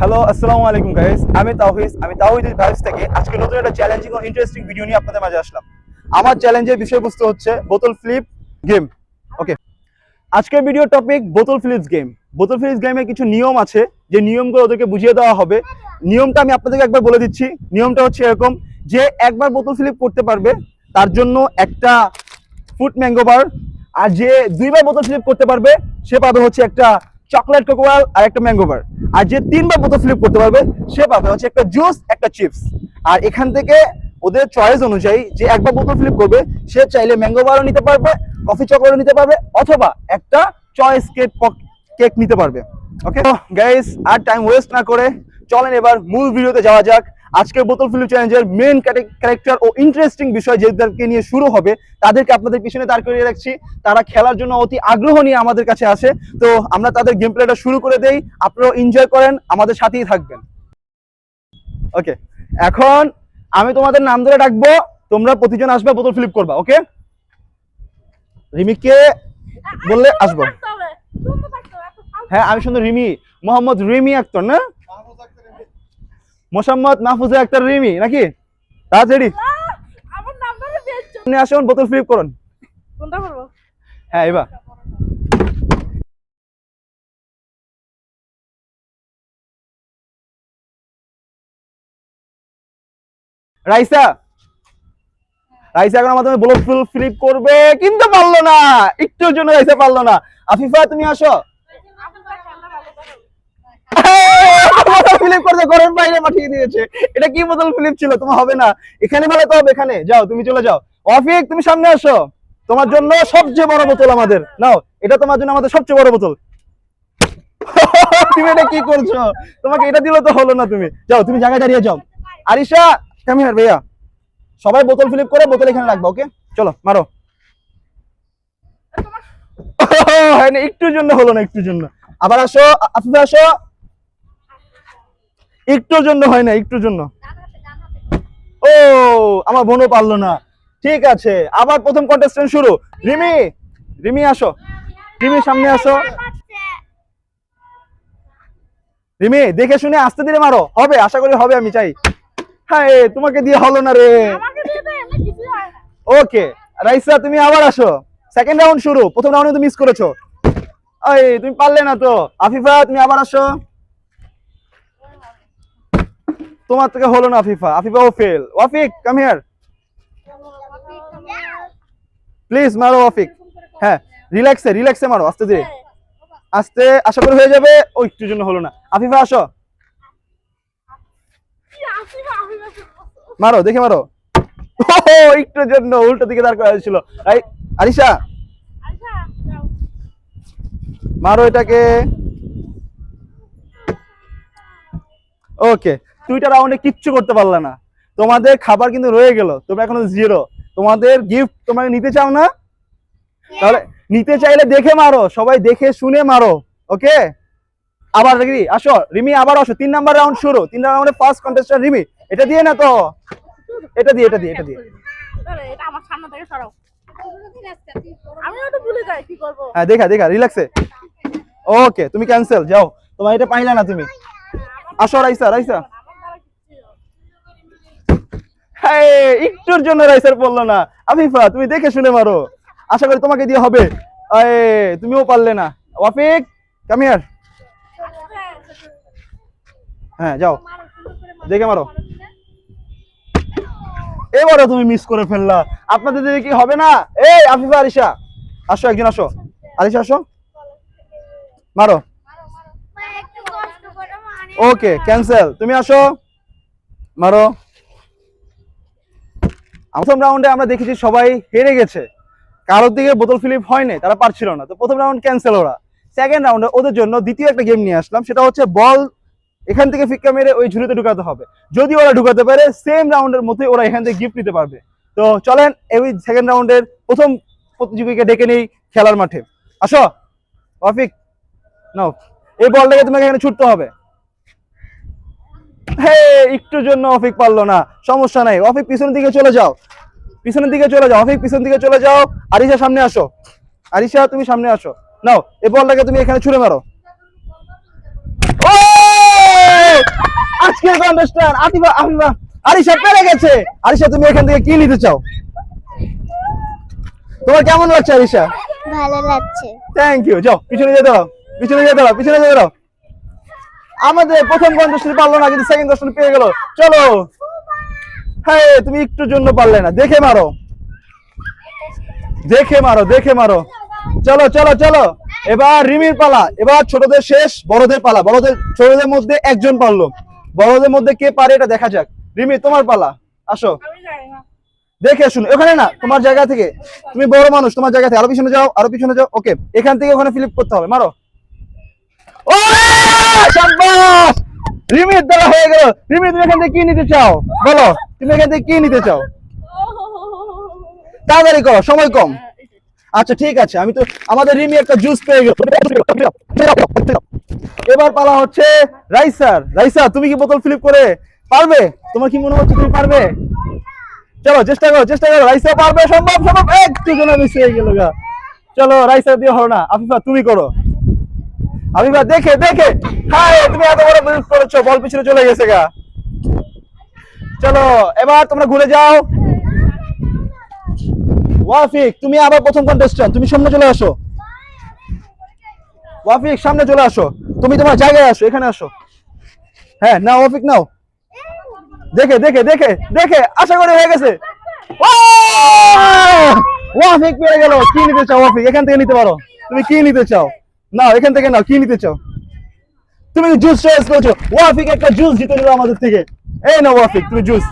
Hello আসসালামু আলাইকুম guys আমি তাওহিদ আমি তাওহিদ ভাইস থেকে আজকে নতুন একটা চ্যালেঞ্জিং ও ইন্টারেস্টিং ভিডিও নিয়ে আপনাদের মাঝে আসলাম। আমার চ্যালেঞ্জের বিষয়বস্তু হচ্ছে বোতল ফ্লিপ গেম ওকে আজকের ভিডিও টপিক বোতল ফ্লিপস গেম বোতল ফ্লিপস গেমে কিছু নিয়ম আছে, যে নিয়মগুলো ওদেরকে বুঝিয়ে দেওয়া হবে। নিয়মটা আমি আপনাদেরকে একবার বলে দিচ্ছি। নিয়মটা হচ্ছে এরকম, যে একবার বোতল ফ্লিপ করতে পারবে, তার জন্য একটা ফুট ম্যাঙ্গো বার আর যে দুইবার বোতল ফ্লিপ করতে পারবে, সে পাবে হচ্ছে একটা চকলেট কোকোয়াল আর একটা ম্যাঙ্গো বার। আর যে তিনবার বোতল ফ্লিপ করতে পারবে, সে পাবে হচ্ছে একটা জুস, একটা চিপস। আর এখান থেকে ওদের চয়েস অনুযায়ী যে একবার বোতল ফ্লিপ করবে, সে চাইলে ম্যাঙ্গো বারও নিতে পারবে কফি চকলেটও নিতে পারবে, অথবা একটা চয়েস কেক কেক নিতে পারবে। ওকে গাইস আর টাইম ওয়েস্ট না করে চলেন এবার মূল ভিডিওতে যাওয়া যাক। আজকের বোতল ফিল্ম চ্যালেঞ্জের মেন ক্যারেক্টার ও ইন্টারেস্টিং বিষয় যেদেরকে নিয়ে শুরু হবে তাদেরকে আপনাদের পিছনে দাঁড় করিয়ে রাখছি। তারা খেলার জন্য অতি আগ্রহ নিয়ে আমাদের কাছে আসে। তো আমরা তাদের গেম প্লেটা শুরু করে দেই। আপনারাও এনজয় করেন আমাদের সাথেই থাকবেন। ওকে এখন আমি তোমাদের নাম ধরে ডাকবো। তোমরা প্রতিজন আসবে বোতল ফ্লিপ করবা ওকে রিমিকে বললে আসব। হ্যাঁ আমি শুধু রিমি মোহাম্মদ রিমি আক্তর না? মোসাম্মদ মাহফুজা আক্তার রিমি নাকি? তাড়াতাড়ি আমার নাম্বারে আপনি আসুন বোতল ফ্লিপ করুন। কোনটা করব হ্যাঁ এবার। রাইসা! রাইসা এখন আমাদের ব্লক ফুল ফ্লিপ করবে কিন্তু পারল না। একটুর জন্য রাইসা পারল না। আফিফা তুমি আসো। ফিলিপ করতে ঘরের বাইরে পাঠিয়ে দিয়েছে। এটা কি বোতল ফিলিপ ছিল? তোমার হবে না। এখানে ভালো তো হবে এখানে। যাও তুমি চলে যাও। অফিক তুমি সামনে আসো। তোমার জন্য সবচেয়ে বড় বোতল আমাদের। নাও এটা তোমার জন্য আমাদের সবচেয়ে বড় বোতল। তুমি এটা কি করছ? তোমাকে এটা দিলে তো হলো না তুমি। যাও তুমি জায়গায় দাঁড়িয়ে যাও। আরিশা কামি হার ভাইয়া। সবাই বোতল ফিলিপ করে বোতল এখানে রাখবা ওকে চলো মারো। একটুর জন্য হলো না একটুর জন্য। আবার আসো আ- আফিফা আসো। একটুর জন্য হয় না, একটুর জন্য। ও, আমার বোনও পারল না। ঠিক আছে, আবার প্রথম কন্টেস্টেন্ট শুরু। রিমি রিমি আসো। রিমি, সামনে আসো। রিমি, দেখে শুনে আস্তে ধীরে মারো। হবে, আশা করি হবে, আমি চাই। হ্যাঁ তোমাকে দিয়ে হলো না রে। ওকে, রাইসা, তুমি আবার আসো। সেকেন্ড রাউন্ড শুরু, প্রথম রাউন্ডে তুমি মিস করেছ। এই তুমি পারলে না তো। আফিফা, তুমি আবার আসো। তোমার থেকে হলো না আফিফা। আফিফা, ও fail Wafiq come here please মারো ওয়াফিক। হ্যাঁ রিল্যাক্সে রিল্যাক্সে মারো, আস্তে ধীরে। আস্তে, আশা করি হয়ে যাবে। ও, একটুর জন্য হলো না। আফিফা, আসো। মারো, দেখে মারো। একটুর জন্য উল্টো দিকে দাঁড় করা হয়েছিল। আরিশা। মারো এটাকে। ওকে। দুইটা রাউন্ডে কিচ্ছু করতে পারলে না। তোমাদের খাবার কিন্তু রয়ে গেল তোমরা এখনও জিরো তোমাদের গিফট তোমরা নিতে চাও না? তাহলে নিতে চাইলে দেখে মারো সবাই দেখে শুনে মারো ওকে? আবার রিমি আসো রিমি আবার আসো তিন নাম্বার রাউন্ড শুরু। তিন রাউন্ডে ফার্স্ট কন্টেস্টার রিমি। এটা দিয়ে না তো? এটা দিয়ে এটা দিয়ে এটা দিয়ে। আমার সামনে থেকে সরাও। আমি হয়তো ভুলে যাই কি করব। হ্যাঁ দেখা দেখা রিল্যাক্সে ওকে তুমি ক্যান্সেল যাও। তোমার এটা পাইলা না তুমি। আসো রাইসা রাইসা। হ্যাঁ একটুর জন্য রাইসার পড়ল না। আফিফা তুমি দেখে শুনে মারো। আশা করি তোমাকে দিয়ে হবে। তুমিও পারলে না। ওয়াফিক কামিয়ার হ্যাঁ যাও। দেখে মারো। এবারও তুমি মিস করে ফেললা। আপনাদের দিকে কি হবে না? এই আফিফা আরিশা। আসো একজন আসো। আরিশা আসো। মারো। ওকে ক্যান্সেল তুমি আসো। মারো। প্রথম রাউন্ডে আমরা দেখেছি সবাই হেরে গেছে। কারোর দিকে বোতল ফিলিপ হয়নি, তারা পারছিল না। তো প্রথম রাউন্ড ক্যান্সেল ওরা। সেকেন্ড রাউন্ডে ওদের জন্য দ্বিতীয় একটা গেম নিয়ে আসলাম, সেটা হচ্ছে বল এখান থেকে ফিক্কা মেরে ওই ঝুড়িতে ঢুকাতে হবে। যদি ওরা ঢুকাতে পারে সেম রাউন্ডের মধ্যে ওরা এখান থেকে গিফট নিতে পারবে। তো চলেন, এই সেকেন্ড রাউন্ডের প্রথম প্রতিযোগীকে ডেকে নেই খেলার মাঠে। আসো অফিক নাও। এই বলটাকে তোমাকে এখানে ছুটতে হবে। হে একটুর জন্য অফিক পারল না। সমস্যা নাই। অফিক পিছনের দিকে চলে যাও। পিছনের দিকে চলে যাও। অফিক পিছনের দিকে চলে যাও। আরিশা সামনে আসো। আরিশা তুমি সামনে আসো। নাও এই বলটাকে তুমি এখানে ছুড়ে মারো। ও আজকের কন্টেস্ট্যান্ট আতিফা আফিফা আরিশা পেরে গেছে? আরিশা তুমি এখান থেকে কি নিতে চাও? তোমার কেমন লাগছে আরিশা? ভালো লাগছে। থ্যাংক ইউ যাও পিছনে যেতে দাও। পিছনে যেতে দাও পিছনে যেতে দাও। আমাদের প্রথম কন্টেস্টেন্ট পারল না কিন্তু সেকেন্ড কন্টেস্টেন্ট পেয়ে গেল। চলো। হ্যাঁ তুমি একটু জন্য পারলে না। দেখে মারো। দেখে মারো দেখে মারো। চলো চলো চলো। এবার রিমির পালা। এবার ছোটদের শেষ বড়দের পালা। বড়দের ছোটদের মধ্যে একজন পারল। বড়দের মধ্যে কে পারে এটা দেখা যাক। রিমি তোমার পালা। আসো। দেখে শুনো। ওখানে না তোমার জায়গা থেকে। তুমি বড় মানুষ তোমার জায়গা থেকে। আরও পিছনে যাও আরও পিছনে যাও। ওকে এখান থেকে ওখানে ফিলিপ করতে হবে। মারো। ও শাবাশ হয়ে গেল। রিমি, তুমি এখান থেকে কি নিতে চাও? বলো, তুমি এখান থেকে কি নিতে চাও? তাড়াতাড়ি করো, সময় কম। আচ্ছা ঠিক আছে, আমি তো আমাদের রিমি একটা জুস পেয়ে গেল। এবার পালা হচ্ছে রাইসার। রাইসা, তুমি কি বোতল ফ্লিপ করে পারবে? তোমার কি মনে হচ্ছে তুমি পারবে? চলো, চেষ্টা করো চেষ্টা করো। রাইসা পারবে, সম্ভব সম্ভব। একটু জন মিস চলো, রাইসা দিয়ে হলো না আফিফা, তুমি করো। আফিফা দেখে দেখে। হ্যাঁ তুমি এত বড় মিস করেছ, বল পিছনে চলে গেছে গা। চলো, এবার তোমরা ঘুরে যাও। ওয়াফিক, তুমি আবার প্রথম কন্টেস্ট্যান্ট তুমি সামনে চলে আসো। ওয়াফিক, সামনে চলে আসো। তুমি তোমার জায়গায় আসো, এখানে আসো। হ্যাঁ নাও ওয়াফিক, নাও। দেখে দেখে দেখে দেখে, আশা করি হয়ে গেছে! ওয়াফিক পেয়ে গেল, কি নিতে চাও ওয়াফিক? এখান থেকে নিতে পারো। তুমি কি নিতে চাও? নাও এখান থেকে নাও, কি নিতে চাও? তুমি জুস চয়েস করেছ ওয়াফিক একটা জুস জিতে নিল আমাদের থেকে। এই নাও ওয়াফিক তুমি জুস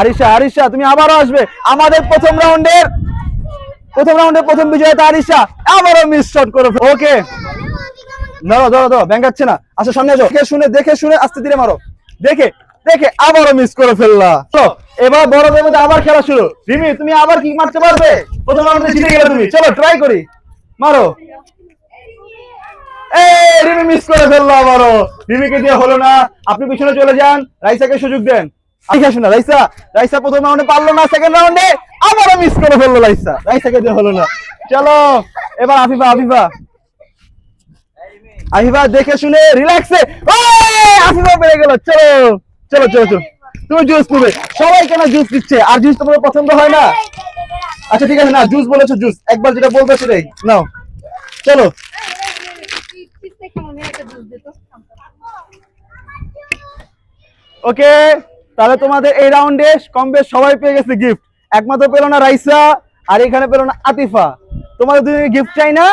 আরিশা আরিশা, তুমি আবারও আসবে। আমাদের প্রথম রাউন্ডের প্রথম রাউন্ডের প্রথম বিজয়তা আরিশা। আবারও মিস শট করে ওকে ধরো ধরো ধরো ব্যাঙ্গাচ্ছে না। আচ্ছা সামনে যাও দেখে শুনে দেখে শুনে, আস্তে ধীরে মারো। দেখে দেখে, আবারও মিস করে ফেললা। চলো, এবার বড়দের মধ্যে আবার খেলা শুরু। রিমি, তুমি আবার কি মারতে পারবে? প্রথম রাউন্ডে জিতে গেলে তুমি। চলো ট্রাই করি। মারো। রিমি মিস করে ফেলল রিমিকে দিয়ে হলো না। আপনি পিছনে চলে যান। রাইসাকে সুযোগ দেন। রাইসা। রাইসা প্রথম রাউন্ডে পারল না সেকেন্ড রাউন্ডে মিস করে ফেলল রাইসা। রাইসাকে দিয়ে হলো না। চলো, এবার আফিফা আফিফা। আফিফা দেখে শুনে রিল্যাক্সে আফিফা পেরে গেল। চলো চলো চলো চলো। তুমি জুস নেবে সবাই কেন জুস দিচ্ছে? আর জুস তোমার পছন্দ হয় না? আচ্ছা ঠিক আছে, না জুস বলেছ জুস একবার যেটা বলবে সেটাই। নাও। চলো। ওকে, তাহলে তোমাদের এই রাউন্ডে কম বেশ সবাই পেয়ে গেছে গিফট একমাত্র পেল না রাইসা, আর এখানে পেল না আতিফা। তোমাদের দুজনে গিফট চাই না?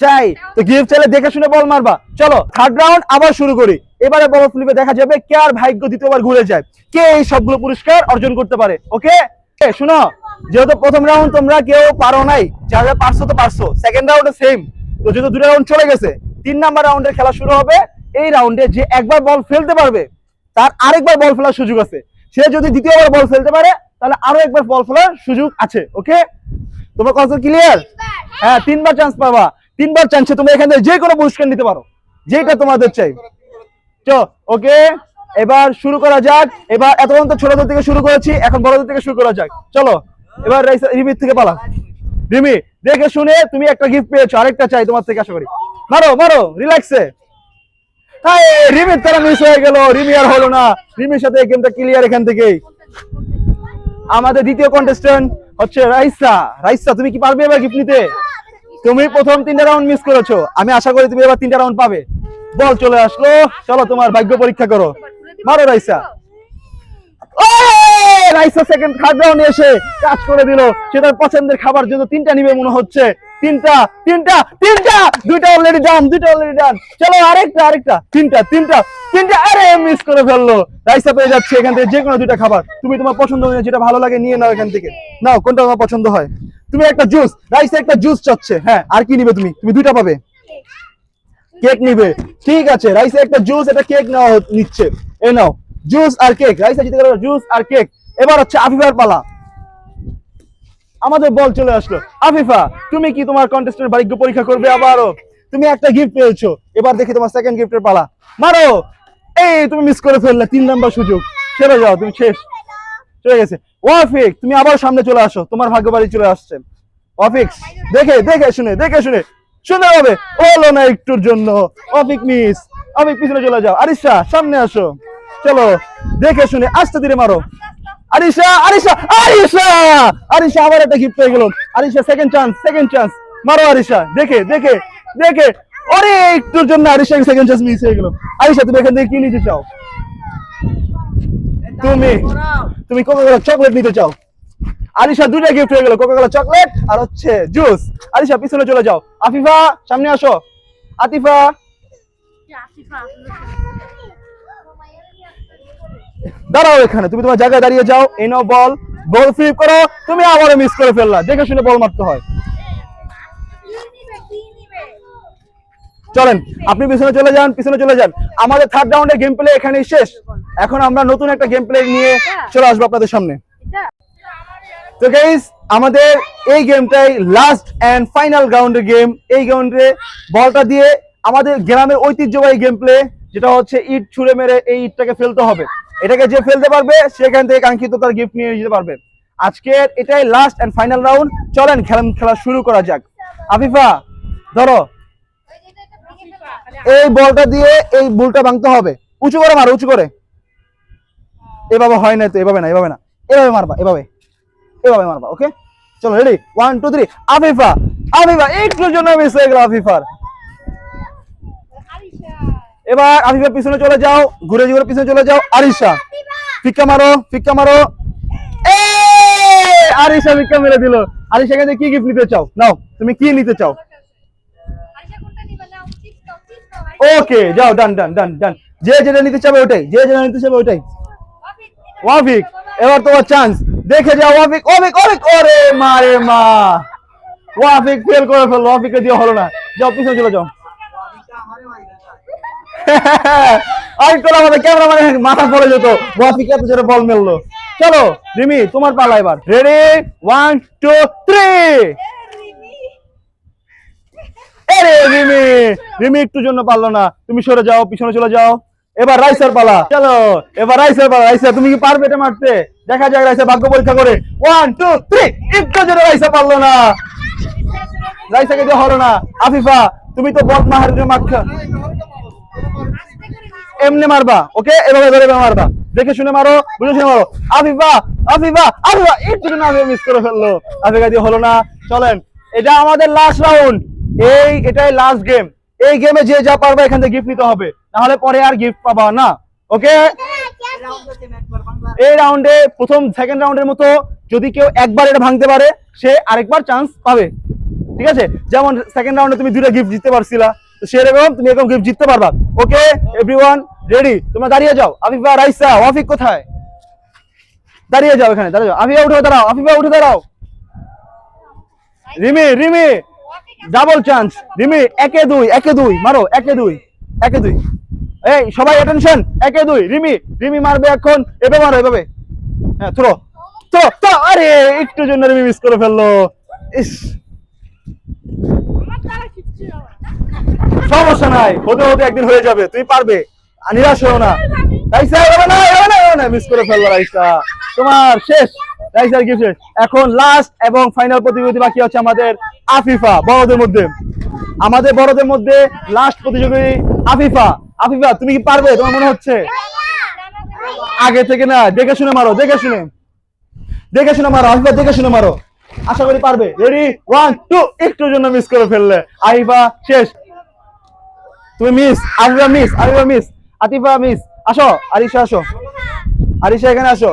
চাই। তো গিফট চাইলে দেখে শুনে বল মারবা। চলো থার্ড রাউন্ড আবার শুরু করি। এবারে বড় ফ্লিপে দেখা যাবে কে আর ভাগ্য দ্বিতীয়বার ঘুরে যায়। কে এই সবগুলো পুরস্কার অর্জন করতে পারে? ওকে? শুনো। যেহেতু প্রথম রাউন্ড তোমরা কেউ পারো নাই যারা পারছ তো পারছ। সেকেন্ড রাউন্ডে সেম তো যেহেতু দুটো রাউন্ড চলে গেছে, তিন নাম্বার রাউন্ডের খেলা শুরু হবে। এই রাউন্ডে যে একবার বল ফেলতে পারবে, তার আরেকবার বল ফেলার সুযোগ আছে। সে যদি দ্বিতীয়বার বল ফেলতে পারে, তাহলে আরও একবার বল ফেলার সুযোগ আছে ওকে তোমার কনসেপ্ট ক্লিয়ার হ্যাঁ তিনবার চান্স পাবা। তিনবার চান্সে তুমি এখান থেকে যে কোনো পুরস্কার নিতে পারো। যেটা তোমাদের চাই। চো ওকে এবার শুরু করা যাক। এবার এতক্ষণ তো ছোটদের থেকে শুরু করেছি, এখন বড়দের থেকে শুরু করা যাক। চলো। এবার রিমির থেকে পালা। রিমি, দেখে শুনে তুমি একটা গিফট পেয়েছ, আরেকটা চাই তোমার থেকে, আশা করি। মারো মারো রিল্যাক্সে রিমির তারা মিস হয়ে গেল, রিমি আর হলো না। রিমির সাথে গেমটা ক্লিয়ার এখান আমাদের দ্বিতীয় কন্টেস্ট্যান্ট হচ্ছে রাইসা। রাইসা, তুমি কি পারবে এবার গিফট নিতে? তুমি প্রথম তিনটা রাউন্ড মিস করেছ। আমি আশা করি তুমি এবার তিনটা রাউন্ড পাবে। বল চলে আসলো। চলো তোমার ভাগ্য পরীক্ষা করো। মারো রাইসা। ও সেকেন্ড এসে দিল। সে তার পছন্দের খাবার তিনটা নিবে মনে হচ্ছে। তিনটা তিনটা তিনটা! দুইটা দুইটা চলো আরেকটা আরেকটা। তিনটা তিনটা তিনটা, আরে মিস করে ফেলল। এখান থেকে দুইটা খাবার। তুমি তোমার পছন্দ অনুযায়ী যেটা ভালো লাগে নিয়ে নাও এখান থেকে। নাও, কোনটা তোমার পছন্দ হয়? তুমি একটা জুস রাইসা একটা জুস চাচ্ছে। হ্যাঁ আর কি নিবে তুমি? তুমি দুইটা পাবে। কেক নিবে। ঠিক আছে, রাইসে একটা জুস একটা কেক নেওয়া নিচ্ছে। এ নাও জুস আর কেক। রাইসে জিতে গেল জুস আর কেক। এবার হচ্ছে আফিফার পালা। আমাদের বল চলে আসলো। আফিফা, তুমি কি তোমার কন্টেস্টের ভাগ্য পরীক্ষা করবে আবারও? তুমি একটা গিফট পেয়েছ। এবার দেখি তোমার সেকেন্ড গিফটের পালা। মারো! এই, তুমি মিস করে ফেললে। তিন নাম্বার সুযোগ। ছেড়ে যাও, তুমি শেষ। চলে গেছে। ওয়াফিক, তুমি আবার সামনে চলে আসো। তোমার ভাগ্য বাড়ি চলে আসছে। ওয়াফিক, দেখে দেখে শুনে দেখে শুনে। শুনে হবে হলো না একটুর জন্য। অফিক মিস আমি পিছনে চলে যাও। আরিশা, সামনে আসো। চলো, দেখে শুনে, আস্তে ধীরে মারো। আরিশা আরিশা আরিশা! আরিশা আবার একটা গিফট পেয়ে গেল। Arisha second chance second chance মারো আরিশা দেখে দেখে দেখে। ওরে একটুর জন্য আরিশা সেকেন্ড চান্স মিস হয়ে গেল। আরিশা তুমি এখান থেকে কি নিতে চাও? তুমি তুমি কোকা কোলা চকলেট নিতে চাও। আরিশা দুইটা গিফট হয়ে গেল কোকা কোলা চকলেট আর হচ্ছে জুস আরিশা পিছনে চলে যাও। আফিফা সামনে আসো। আতিফা? দাঁড়াও এখানে, তুমি তোমার জায়গায় দাঁড়িয়ে যাও এনো বল বল ফ্লিপ করো, তুমি আবারও মিস করে ফেললা, দেখে শুনে বল মারতে হয়। চলেন, আপনি পিছনে চলে যান, পিছনে চলে যান। আমাদের থার্ড রাউন্ডের গেম প্লে এখানেই শেষ। এখন আমরা নতুন একটা গেম প্লে নিয়ে চলে আসব আপনাদের সামনে। তো গাইস আমাদের এই গেমটাই লাস্ট এন্ড ফাইনাল রাউন্ডের গেম এই রাউন্ডে বলটা দিয়ে আমাদের গ্রামের ঐতিহ্যবাহী গেম প্লে যেটা হচ্ছে ইট ছুঁড়ে মেরে এই ইটটাকে ফেলতে হবে। এটাকে যে ফেলতে পারবে, সেখান থেকে কাঙ্ক্ষিত তার গিফট নিয়ে যেতে পারবে। আজকের এটাই লাস্ট এন্ড ফাইনাল রাউন্ড চলেন খেলা খেলা শুরু করা যাক। আফিফা, ধরো। এই বলটা দিয়ে এই বুলটা ভাঙতে হবে। উঁচু করে মারো, উঁচু করে। এভাবে হয় না তো, এভাবে না এভাবে না। এভাবে মারবা, এভাবে। এভাবে মারবা ওকে চলো ready one two three Afifa Afifa, একটুর জন্য মিস হয়ে গেল আফিফার। এবার আফিফার পিছনে চলে যাও ঘুরে ঘুরে পিছনে চলে যাও, আরিশা। ফিক্কা মারো ফিক্কা মারো। আরিশা ফিক্কা মেরে দিল। আরিশা কাছে কি গিফট নিতে চাও? নাও, তুমি কি নিতে চাও? ওকে যাও ডান ডান ডান ডান যে যেটা নিতে চাবে ওটাই, যে যেটা নিতে চাবে ওটাই। ওয়াফিক, এবার তোমার চান্স দেখে যাও, ওয়াফিক ওয়াফিক ওয়াফিক, ওরে মারে মা। ওয়াফিক ফেল করে ফেলল, ওয়াফিককে দিয়ে হলো না। যাও, পিছনে চলে যাও। আরেকটু আমাদের ক্যামেরা মানে মাথা পড়ে যেত। ওয়াফিক এত জোরে বল মেললো? চলো রিমি তোমার পালা এবার। রেডি ওয়ান টু থ্রি আরে রিমি! রিমি একটু জন্য পারল না। তুমি সরে যাও পিছনে চলে যাও। এবার রাইসার পালা। চলো এবার রাইসার পালা। রাইসা তুমি কি পারবে এটা মারতে? দেখা যাক রাইসা ভাগ্য পরীক্ষা করে। ওয়ান টু থ্রি একটু জন্য রাইসা পারল না। রাইসাকে দিয়ে হলো না। আফিফা তুমি তো বল মাহার মাখা এমনি মারবা, ওকে? এভাবে ধরে মারবা। দেখে শুনে মারো, বুঝে শুনে মারো। আফিফা আফিফা আফিফা জন্য আফিফা মিস করে ফেলল। আফিফা দিয়ে হলো না। চলেন, এটা আমাদের লাস্ট রাউন্ড এই, এটাই লাস্ট গেম এই গেমে যে যা পারবে এখান থেকে গিফট নিতে হবে। নাহলে পরে আর গিফট পাবা না। ওকে? এই রাউন্ডে প্রথম সেকেন্ড রাউন্ডের মতো যদি কেউ একবার এটা ভাঙতে পারে, সে আরেকবার চান্স পাবে। ঠিক আছে? যেমন সেকেন্ড রাউন্ডে তুমি দুটো গিফট জিততে পারছিলা। সেরকম তুমি এরকম গিফট জিততে পারবা। ওকে এভরিওয়ান রেডি তোমরা দাঁড়িয়ে যাও। আফিফা, রাইসা, ওয়াফিক কোথায়? দাঁড়িয়ে যাও এখানে, দাঁড়িয়ে যাও। আফিফা, উঠে দাঁড়াও। আফিফা, উঠে দাঁড়াও। রিমি রিমি! ডাবল চান্স রিমি, একে দুই একে দুই, মারো, একে দুই একে দুই। এই, সবাই অ্যাটেনশন একে দুই। রিমি রিমি মারবে এখন। এভাবে মারো, এভাবে। হ্যাঁ থ্রো। তো আরে, একটু জন্য রিমি মিস করে ফেলল। ইস। সমস্যা নাই, হতে হতে একদিন হয়ে যাবে তুই পারবে। নিরাশ না। মিস করে রাইসা তোমার শেষ। রাইসার গিফট শেষ? এখন লাস্ট এবং ফাইনাল প্রতিযোগিতা বাকি আছে আমাদের আফিফা, বড়দের মধ্যে। আমাদের বড়দের মধ্যে লাস্ট প্রতিযোগী আফিফা। আফিফা, তুমি কি পারবে? তোমার মনে হচ্ছে? আগে থেকে না, দেখে শুনে মারো, দেখে শুনে। দেখে শুনে মারো, আফিফা, দেখে শুনে মারো। আশা করি পারবে। রেডি ওয়ান টু একটুর জন্য মিস করে ফেললে। আফিফা, শেষ। তুমি miss Afifa miss Afifa miss Atifa miss আসো, আরিশা আসো। আরিশা এখানে আসো।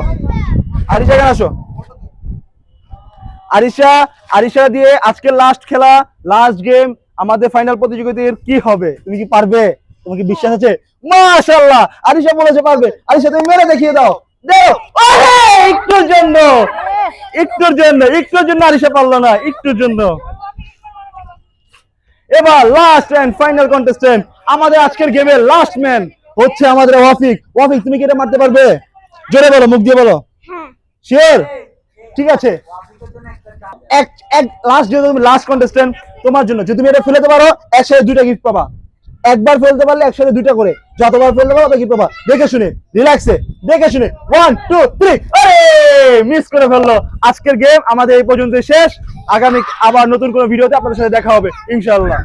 আরিশা এখানে আসো। আরিশা আরিশা দিয়ে আজকে লাস্ট খেলা লাস্ট গেম আমাদের ফাইনাল প্রতিযোগিতার কি হবে? তুমি কি পারবে? তোমার কি বিশ্বাস আছে? মাশাআল্লাহ! আরিশা বলেছে পারবে। আরিশা, তুমি মেরে দেখিয়ে দাও। দাও! একটুর জন্য। একটুর জন্য। একটুর জন্য আরিশা পারল না। একটুর জন্য। এবার লাস্ট এন্ড ফাইনাল কন্টেস্টেন্ট আমাদের আজকের গেমের লাস্ট ম্যান হচ্ছে আমাদের ওয়াফিক। ওয়াফিক তুমি কি এটা মারতে পারবে? জোরে বলো মুখ দিয়ে বলো। শিওর ঠিক আছে। এক এক লাস্ট যেহেতু তুমি লাস্ট কন্টেস্টেন্ট তোমার জন্য। যদি তুমি এটা ফেলতে পারো একসাথে দুইটা গিফট পাবা। একবার ফেলতে পারলে একসাথে দুইটা করে। যতবার ফেলতে পারো তত গিফট পাবা। দেখে শুনে রিল্যাক্সে দেখে শুনে। ওয়ান টু থ্রি আরে! মিস করে ফেলল। আজকের গেম আমাদের এই পর্যন্ত শেষ। আগামী আবার নতুন কোনো ভিডিওতে আপনাদের সাথে দেখা হবে ইনশাআল্লাহ।